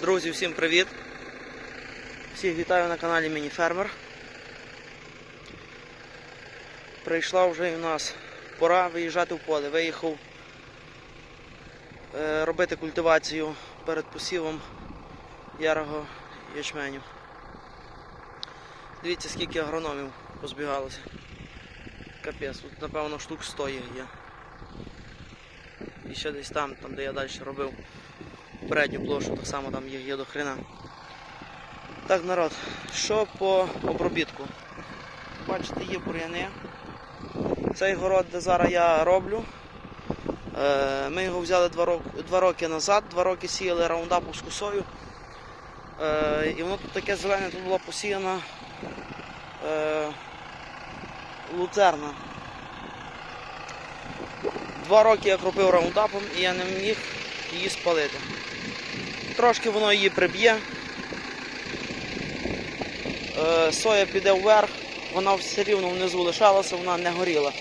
Друзі, всім привіт! Всіх вітаю на каналі Мініфермер. Прийшла вже і в нас пора виїжджати в поле. Виїхав е, робити культивацію перед посівом ярого ячменю. Дивіться, скільки агрономів позбігалося. Капець, тут напевно штук 100 їх є. І ще десь там, там де я далі робив передню площу, так само там є до хрена. Так, народ, що по обробітку? Бачите, є бур'яни. Цей город, де зараз я роблю. е, Ми його взяли два роки, два роки назад, два роки сіяли раундапівську сою. Е, І воно тут таке зелене, тут була посіяна е, луцерна. Два роки я кропив раундапом і я не міг її спалити. Трошки воно її приб'є. Е, Соя піде вверх, вона все рівно внизу лишалася, вона не горіла.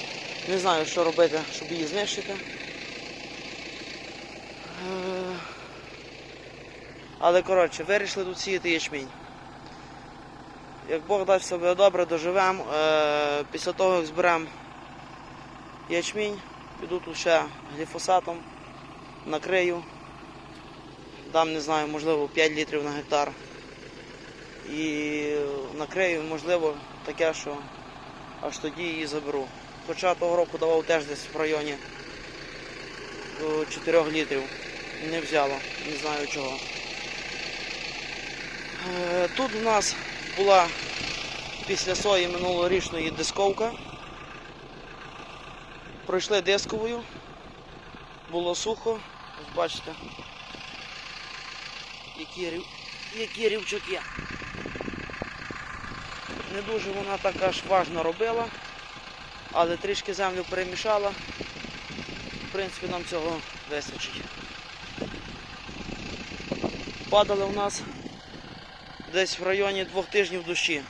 Не знаю, що робити, щоб її знищити. Е, Але коротше, вирішили тут сіяти ячмінь. Як Бог дасть себе добре, доживемо. Е, Після того, як зберемо ячмінь, піду тут ще гліфосатом, накрию дам, не знаю, можливо, 5 літрів на гектар. І накрию, можливо, таке, що аж тоді її заберу. Хоча того року давав теж десь в районі е, 4 літрів. Не взяло, не знаю чого. Е, Тут у нас була після сої минулорічної дисковка. Пройшли дисковою, було сухо, бачите які, рів... які рівчаки. Не дуже вона так аж важно робила, але трішки землю перемішала. В принципі, нам цього вистачить. Падали у нас десь в районі двох тижнів дощі.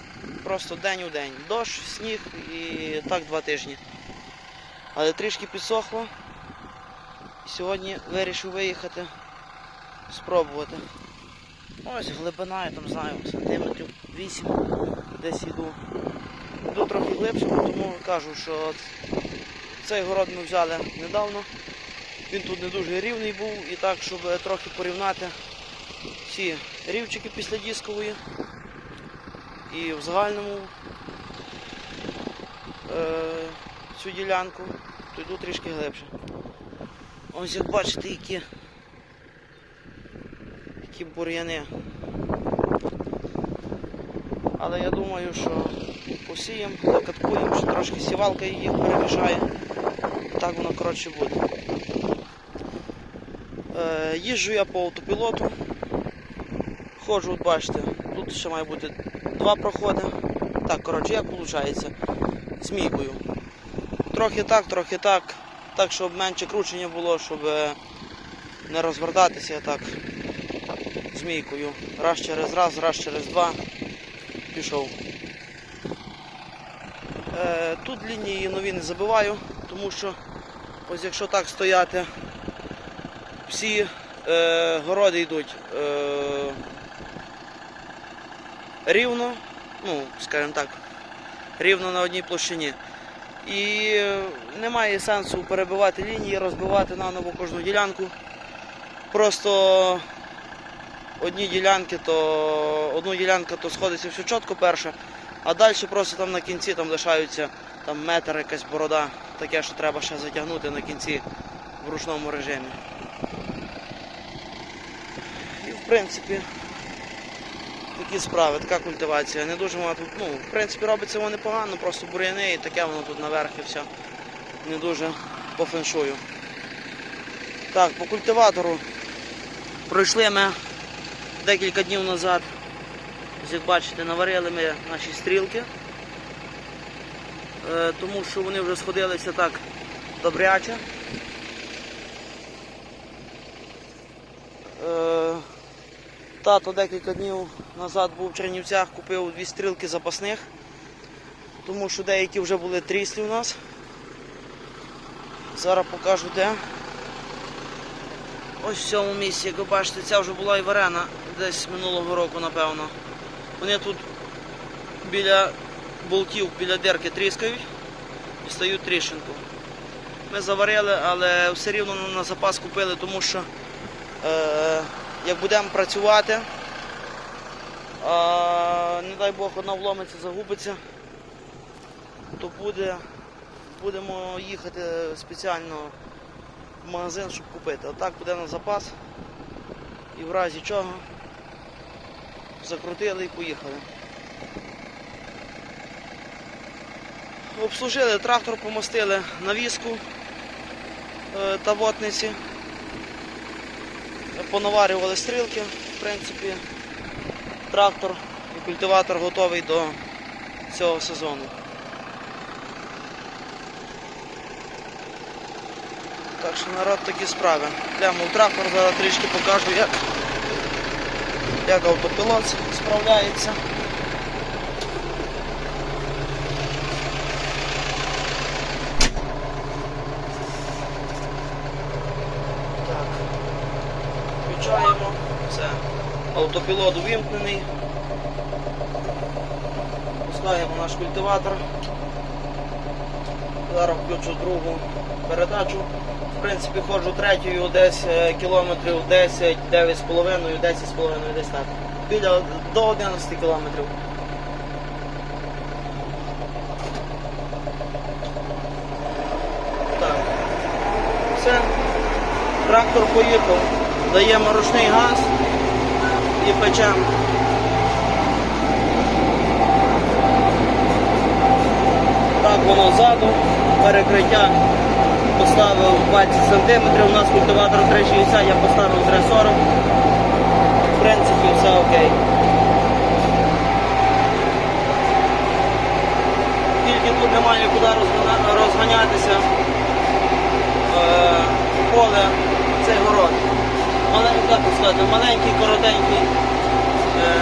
Просто день у день. Дощ, сніг і так два тижні. Але трішки підсохло. Сьогодні вирішив виїхати, спробувати. Ось глибина, я там знаю, сантиметрів 8 десь йду. Йду трохи глибше, тому кажу, що цей город ми взяли недавно. Він тут не дуже рівний був і так, щоб трохи порівняти всі рівчики після дискової і в загальному е, цю ділянку, то йду трішки глибше. Ось як бачите, які такі бур'яни. Але я думаю, що посіємо, закаткуємо, що трошки сівалка їх перемішає. Так воно коротше буде. Е, їжджу я по автопілоту. Ходжу, от бачите, тут ще має бути два проходи. Так, коротше, як виходить? Змійкою. Трохи так, трохи так. Так, щоб менше кручення було, щоб е, не розвертатися так змійкою. Раз через раз, раз через два пішов. Е, Тут лінії нові не забиваю, тому що ось якщо так стояти, всі е, городи йдуть е, рівно, ну, скажімо так, рівно на одній площині. І немає сенсу перебивати лінії, розбивати наново кожну ділянку. Просто одні ділянки, то одну ділянку то сходиться все чітко перше, а далі просто там на кінці там лишаються там метр якась борода, таке, що треба ще затягнути на кінці в ручному режимі. І в принципі такі справи, така культивація. Не дуже вона тут, ну, в принципі, робиться воно непогано, просто бур'яни і таке воно тут наверх і все. Не дуже по феншую. Так, по культиватору пройшли ми декілька днів назад, як бачите, наварили ми наші стрілки, Е, тому що вони вже сходилися так добряче. Е, Тато декілька днів назад був в Чернівцях, купив дві стрілки запасних, тому що деякі вже були тріслі у нас. Зараз покажу де. Ось в цьому місці, як ви бачите, ця вже була і варена десь минулого року, напевно. Вони тут біля болтів, біля дерки тріскають і стають тріщинку. Ми заварили, але все рівно на запас купили, тому що е, як будемо працювати, а, не дай Бог, одна вломиться, загубиться, то буде, будемо їхати спеціально в магазин, щоб купити. А так буде на запас. І в разі чого закрутили і поїхали. Обслужили трактор, помостили навіску е, та вотниці. Понаварювали стрілки, в принципі, трактор і культиватор готовий до цього сезону. Так що народ такі справи. Прямо в трактор зараз трішки покажу, як, як автопілот справляється. Так. Включаємо. Все. Автопілот увімкнений. Пускаємо наш культиватор. Зараз включу другу передачу. В принципі, ходжу третьою десь е, кілометрів 10, 9,5, 10,5, десь так. Біля до 11 кілометрів. Так. Все. Трактор поїхав. Даємо ручний газ і печемо. Так воно ззаду, перекриття поставив 20 см, у нас культиватор 360, я поставив 340. В принципі, все окей. Тільки тут немає куди розганятися. Е, поле цей город. Маленький, маленький, коротенький. Е,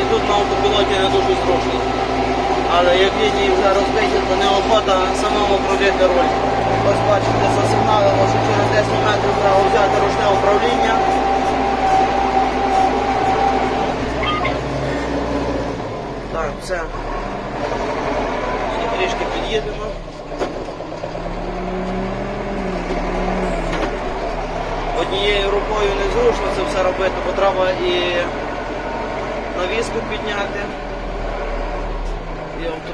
і тут на автопілоті не дуже зручно. Але як лінії вже розбиті, то неохота самому крутити руль. Ось бачите, засигналило, що через 10 метрів треба взяти ручне управління. Так, все. Ще трішки під'їдемо. Однією рукою незручно це все робити, бо треба і навіску підняти,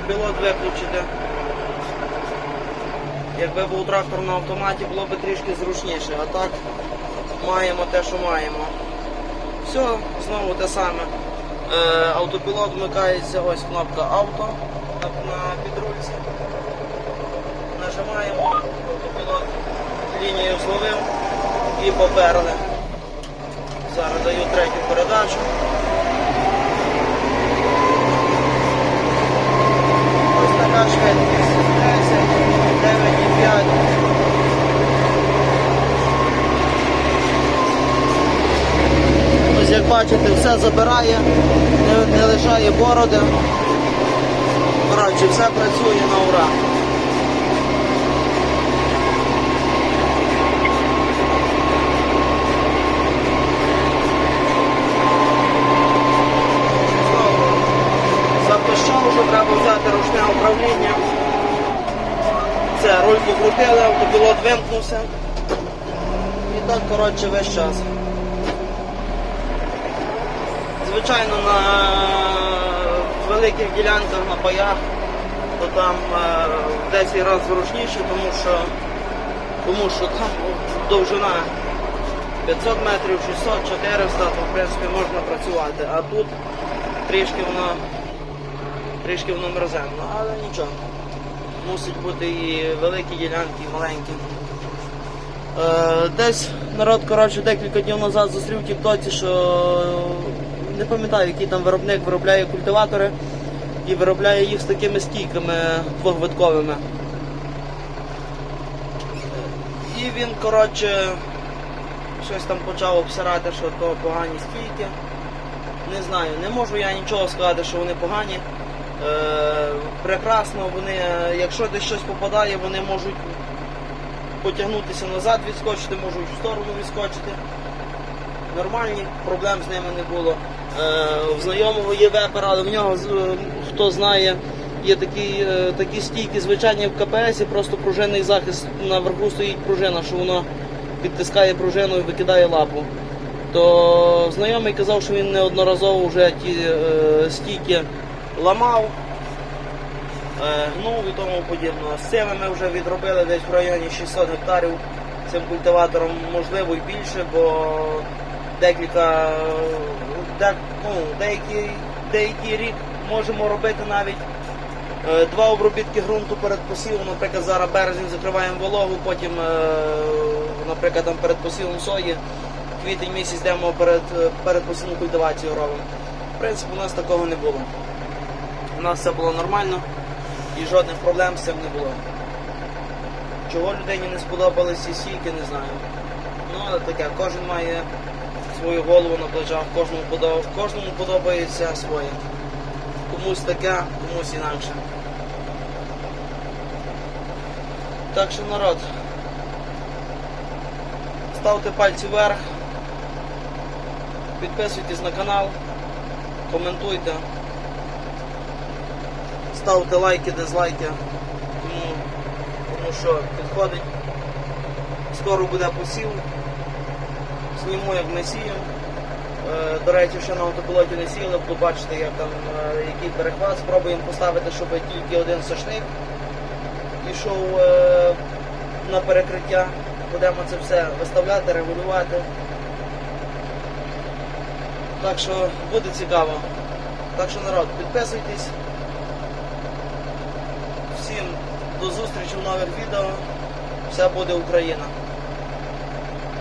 і автопілот виключити. Якби був трактор на автоматі, було б трішки зручніше, а так маємо те, що маємо. Все, знову те саме. Е, автопілот вмикається, ось кнопка авто на підрульці. Нажимаємо, автопілот лінію зловив і поперли. Зараз даю третю передачу. Ось така швидкість 10, 9,5. Ось як бачите, все забирає, не, не лишає бороди. Коротше, все працює на ура. Знову запищав, що треба взяти ручне управління. Покрутили, автопілот вимкнувся. І так, коротше, весь час. Звичайно, на великих ділянках на паях, то там е, в 10 разів зручніше, тому що, тому що там довжина 500 метрів, 600, 400, то в принципі можна працювати. А тут трішки воно трішки воно мерзенно, але нічого. Мусить бути і великі ділянки, і маленькі. Е, десь народ коротше, декілька днів назад зустрів в Тіктоці, що не пам'ятаю, який там виробник виробляє культиватори і виробляє їх з такими стійками двохвитковими. І він, коротше, щось там почав обсирати, що то погані стійки. Не знаю, не можу я нічого сказати, що вони погані. Е, прекрасно, вони, е, якщо десь щось попадає, вони можуть потягнутися назад, відскочити, можуть в сторону відскочити. Нормальні, проблем з ними не було. Е, в знайомого є вепер, але в нього, хто знає, є такі, такі стійки звичайні в КПС, просто пружинний захист наверху стоїть пружина, що воно підтискає пружину і викидає лапу. То знайомий казав, що він неодноразово вже ті стійки ламав, е, гнув і тому подібне. З цими ми вже відробили десь в районі 600 гектарів цим культиватором, можливо і більше, бо декілька, де, ну, деякий, деякий рік можемо робити навіть е, два обробітки ґрунту перед посівом. Наприклад, зараз березень закриваємо вологу, потім, е, наприклад, там перед посівом сої, квітень місяць йдемо перед, перед посівну культивацію робимо. В принципі, у нас такого не було. Нас все було нормально і жодних проблем з цим не було. Чого людині не сподобались ці сійки, не знаю. Ну, але таке, кожен має свою голову на плечах, кожному, подо- кожному подобається своє. Комусь таке, комусь інакше. Так що народ. Ставте пальці вверх. Підписуйтесь на канал, коментуйте, ставте лайки, дизлайки. Тому, тому що підходить. Скоро буде посів. Зніму, як ми сіємо. Е, До речі, ще на автопілоті не сіли, буду бачити, як там, е, який перехват. Спробуємо поставити, щоб тільки один сошник йшов е, на перекриття. Будемо це все виставляти, регулювати. Так що буде цікаво. Так що народ, підписуйтесь. Всім до зустрічі в нових відео. Все буде Україна.